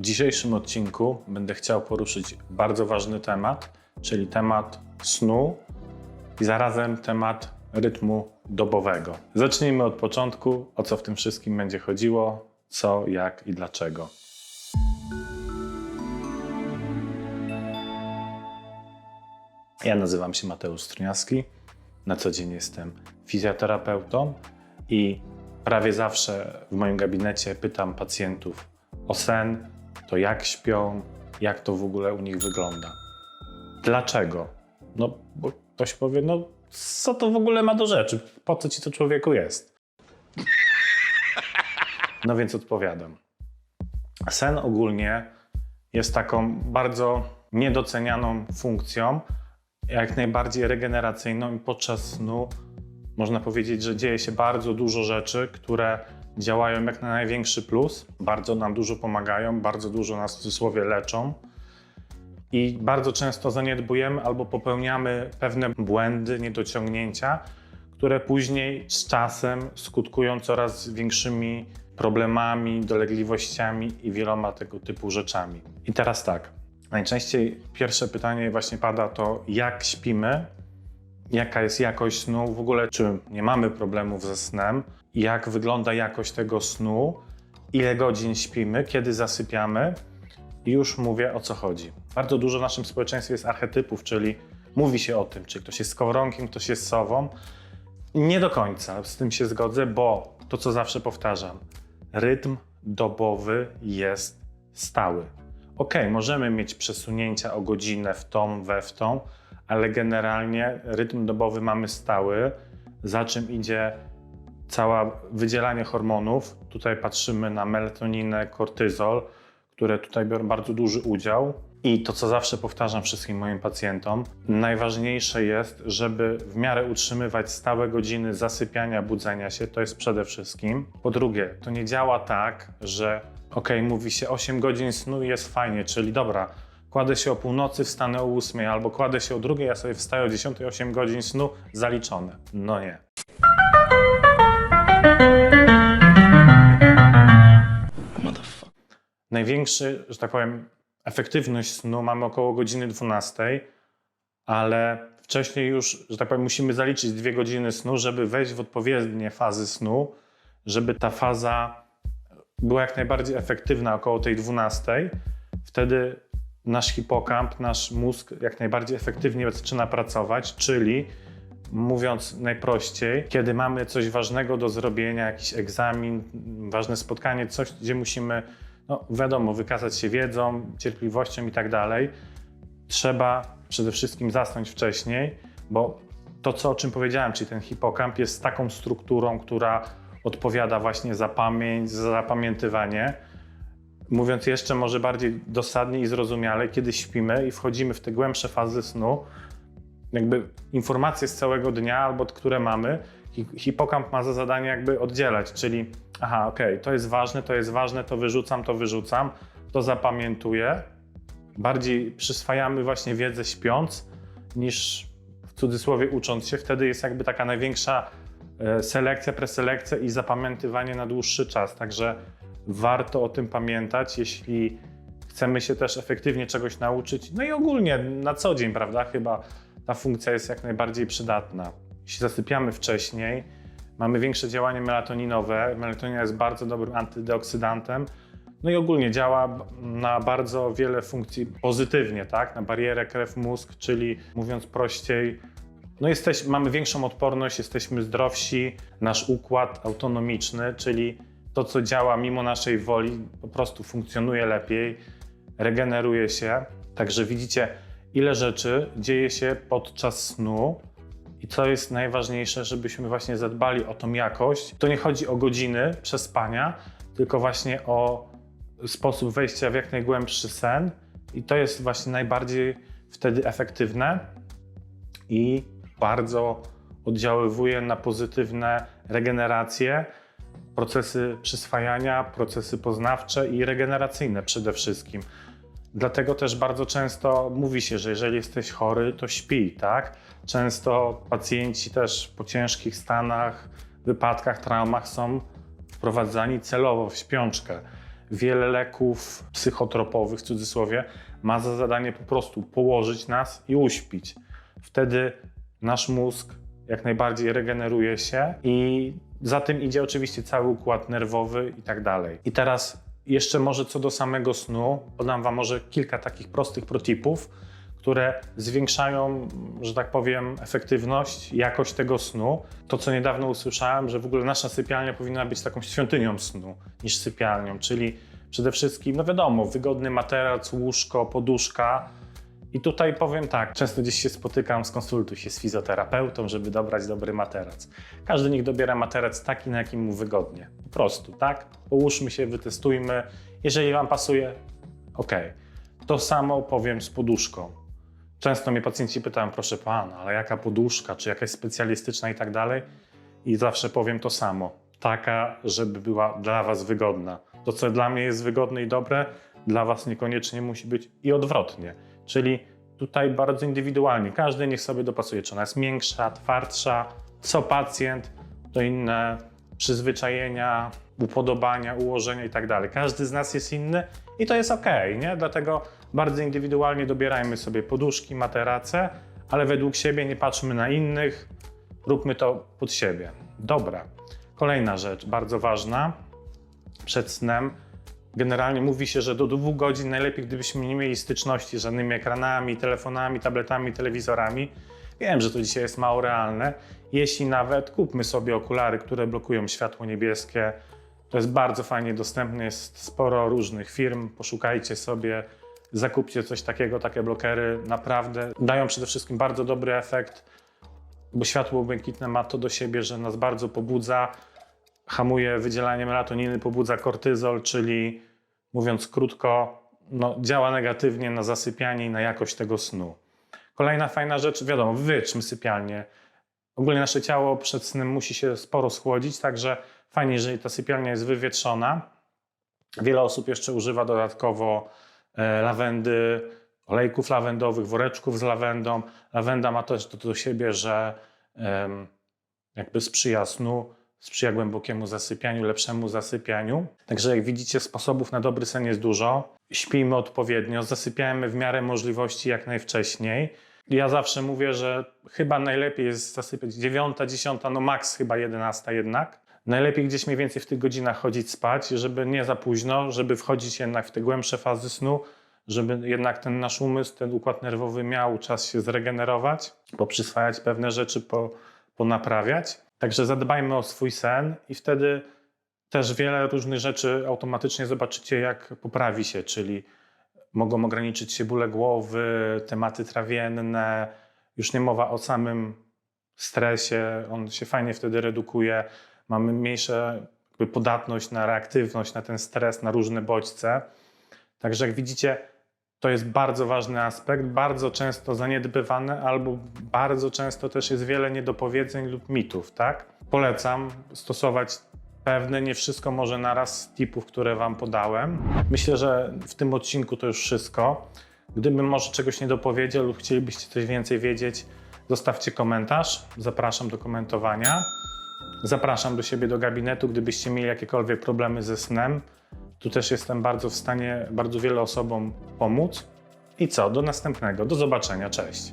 W dzisiejszym odcinku będę chciał poruszyć bardzo ważny temat, czyli temat snu i zarazem temat rytmu dobowego. Zacznijmy od początku, o co w tym wszystkim będzie chodziło, co, jak i dlaczego. Ja nazywam się Mateusz Struniaski. Na co dzień jestem fizjoterapeutą i prawie zawsze w moim gabinecie pytam pacjentów o sen, to jak śpią, jak to w ogóle u nich wygląda. Dlaczego? No, bo ktoś powie, no co to w ogóle ma do rzeczy? Po co ci to człowieku jest? No więc odpowiadam. Sen ogólnie jest taką bardzo niedocenianą funkcją, jak najbardziej regeneracyjną i podczas snu można powiedzieć, że dzieje się bardzo dużo rzeczy, które działają jak na największy plus, bardzo nam dużo pomagają, bardzo dużo nas w cudzysłowie leczą. I bardzo często zaniedbujemy albo popełniamy pewne błędy, niedociągnięcia, które później z czasem skutkują coraz większymi problemami, dolegliwościami i wieloma tego typu rzeczami. I teraz tak, najczęściej pierwsze pytanie właśnie pada to, jak śpimy, jaka jest jakość snu, w ogóle czy nie mamy problemów ze snem, jak wygląda jakość tego snu, ile godzin śpimy, kiedy zasypiamy i już mówię o co chodzi. Bardzo dużo w naszym społeczeństwie jest archetypów, czyli mówi się o tym, czy ktoś jest skowronkiem, ktoś jest sową. Nie do końca z tym się zgodzę, bo to co zawsze powtarzam, rytm dobowy jest stały. Ok, możemy mieć przesunięcia o godzinę w tą, we w tą, ale generalnie rytm dobowy mamy stały, za czym idzie całe wydzielanie hormonów. Tutaj patrzymy na melatoninę, kortyzol, które tutaj biorą bardzo duży udział. I to, co zawsze powtarzam wszystkim moim pacjentom, najważniejsze jest, żeby w miarę utrzymywać stałe godziny zasypiania, budzenia się, to jest przede wszystkim. Po drugie, to nie działa tak, że ok, mówi się 8 godzin snu i jest fajnie, czyli dobra, kładę się o północy, wstanę o 8, albo kładę się o drugiej, ja sobie wstaję o 10, 8 godzin snu, zaliczone. No nie. Największy, że tak powiem, efektywność snu mamy około godziny 12, ale wcześniej już, że tak powiem, musimy zaliczyć dwie godziny snu, żeby wejść w odpowiednie fazy snu, żeby ta faza była jak najbardziej efektywna około tej 12. Wtedy nasz hipokamp, nasz mózg jak najbardziej efektywnie zaczyna pracować, czyli mówiąc najprościej, kiedy mamy coś ważnego do zrobienia, jakiś egzamin, ważne spotkanie, coś, gdzie musimy, no wiadomo, wykazać się wiedzą, cierpliwością i tak dalej, trzeba przede wszystkim zasnąć wcześniej, bo to, co, o czym powiedziałem, czyli ten hipokamp jest taką strukturą, która odpowiada właśnie za pamięć, za zapamiętywanie. Mówiąc jeszcze może bardziej dosadnie i zrozumiale, kiedy śpimy i wchodzimy w te głębsze fazy snu, jakby informacje z całego dnia albo które mamy, hi- hipokamp ma za zadanie jakby oddzielać, czyli aha, okej, to jest ważne, to jest ważne, to wyrzucam, to wyrzucam, to zapamiętuję. Bardziej przyswajamy właśnie wiedzę śpiąc, niż w cudzysłowie ucząc się. Wtedy jest jakby taka największa e, selekcja, preselekcja i zapamiętywanie na dłuższy czas. Także warto o tym pamiętać, jeśli chcemy się też efektywnie czegoś nauczyć. No i ogólnie na co dzień, prawda? Chyba ta funkcja jest jak najbardziej przydatna. Jeśli zasypiamy wcześniej, mamy większe działanie melatoninowe. Melatonina jest bardzo dobrym antydeoksydantem. No i ogólnie działa na bardzo wiele funkcji pozytywnie, tak? Na barierę krew-mózg, czyli mówiąc prościej, no jesteś, mamy większą odporność, jesteśmy zdrowsi, nasz układ autonomiczny, czyli to, co działa mimo naszej woli, po prostu funkcjonuje lepiej, regeneruje się. Także widzicie, ile rzeczy dzieje się podczas snu i co jest najważniejsze, żebyśmy właśnie zadbali o tą jakość. To nie chodzi o godziny przespania, tylko właśnie o sposób wejścia w jak najgłębszy sen i to jest właśnie najbardziej wtedy efektywne i bardzo oddziaływuje na pozytywne regeneracje, procesy przyswajania, procesy poznawcze i regeneracyjne przede wszystkim. Dlatego też bardzo często mówi się, że jeżeli jesteś chory, to śpij, tak? Często pacjenci też po ciężkich stanach, wypadkach, traumach są wprowadzani celowo w śpiączkę. wiele leków psychotropowych w cudzysłowie ma za zadanie po prostu położyć nas i uśpić. Wtedy nasz mózg jak najbardziej regeneruje się i za tym idzie oczywiście cały układ nerwowy i tak dalej. I teraz jeszcze może co do samego snu, podam Wam może kilka takich prostych protipów, które zwiększają, że tak powiem, efektywność, jakość tego snu. To, co niedawno usłyszałem, że w ogóle nasza sypialnia powinna być taką świątynią snu niż sypialnią, czyli przede wszystkim, no wiadomo, wygodny materac, łóżko, poduszka. I tutaj powiem tak, często gdzieś się spotykam, skonsultuj się z fizjoterapeutą, żeby dobrać dobry materac. Każdy niech dobiera materac taki, na jakim mu wygodnie. Po prostu, tak? Połóżmy się, wytestujmy. Jeżeli Wam pasuje, ok. To samo powiem z poduszką. Często mnie pacjenci pytają, proszę pana, ale jaka poduszka, czy jakaś specjalistyczna i tak dalej. I zawsze powiem to samo. Taka, żeby była dla Was wygodna. To, co dla mnie jest wygodne i dobre, dla Was niekoniecznie musi być i odwrotnie. Czyli tutaj bardzo indywidualnie. Każdy niech sobie dopasuje, czy ona jest miększa, twardsza, co pacjent, to inne przyzwyczajenia, upodobania, ułożenia i tak dalej. Każdy z nas jest inny i to jest ok, nie? Dlatego bardzo indywidualnie dobierajmy sobie poduszki, materace, ale według siebie nie patrzmy na innych, róbmy to pod siebie. Dobra. Kolejna rzecz, bardzo ważna. Przed snem generalnie mówi się, że do dwóch godzin najlepiej, gdybyśmy nie mieli styczności z żadnymi ekranami, telefonami, tabletami, telewizorami. Wiem, że to dzisiaj jest mało realne. Jeśli nawet kupmy sobie okulary, które blokują światło niebieskie, to jest bardzo fajnie dostępne, jest sporo różnych firm. Poszukajcie sobie, zakupcie coś takiego, takie blokery. Naprawdę dają przede wszystkim bardzo dobry efekt, bo światło błękitne ma to do siebie, że nas bardzo pobudza, hamuje wydzielanie melatoniny, pobudza kortyzol, czyli mówiąc krótko, no, działa negatywnie na zasypianie i na jakość tego snu. Kolejna fajna rzecz, wiadomo, wywietrzmy sypialnię. Ogólnie nasze ciało przed snem musi się sporo schłodzić, także fajnie, jeżeli ta sypialnia jest wywietrzona. Wiele osób jeszcze używa dodatkowo e, lawendy, olejków lawendowych, woreczków z lawendą. Lawenda ma też to do siebie, że jakby sprzyja snu, sprzyja głębokiemu zasypianiu, lepszemu zasypianiu. Także jak widzicie, sposobów na dobry sen jest dużo. Śpijmy odpowiednio, zasypiajmy w miarę możliwości jak najwcześniej. Ja zawsze mówię, że chyba najlepiej jest zasypiać 9, 10, no maks chyba 11 jednak. Najlepiej gdzieś mniej więcej w tych godzinach chodzić spać, żeby nie za późno, żeby wchodzić jednak w te głębsze fazy snu, żeby jednak ten nasz umysł, ten układ nerwowy miał czas się zregenerować, poprzyswajać pewne rzeczy, po, ponaprawiać. Także zadbajmy o swój sen i wtedy też wiele różnych rzeczy automatycznie zobaczycie, jak poprawi się, czyli mogą ograniczyć się bóle głowy, tematy trawienne, już nie mowa o samym stresie, on się fajnie wtedy redukuje, mamy mniejszą jakby podatność na reaktywność, na ten stres, na różne bodźce. Także jak widzicie, to jest bardzo ważny aspekt, bardzo często zaniedbywany, albo bardzo często też jest wiele niedopowiedzeń lub mitów, tak? Polecam stosować pewne, nie wszystko może naraz z tipów, które Wam podałem. Myślę, że w tym odcinku to już wszystko. Gdybym może czegoś nie dopowiedział lub chcielibyście coś więcej wiedzieć, zostawcie komentarz. Zapraszam do komentowania. Zapraszam do siebie do gabinetu, gdybyście mieli jakiekolwiek problemy ze snem. Tu też jestem bardzo w stanie bardzo wielu osobom pomóc. I co? Do następnego. Do zobaczenia. Cześć.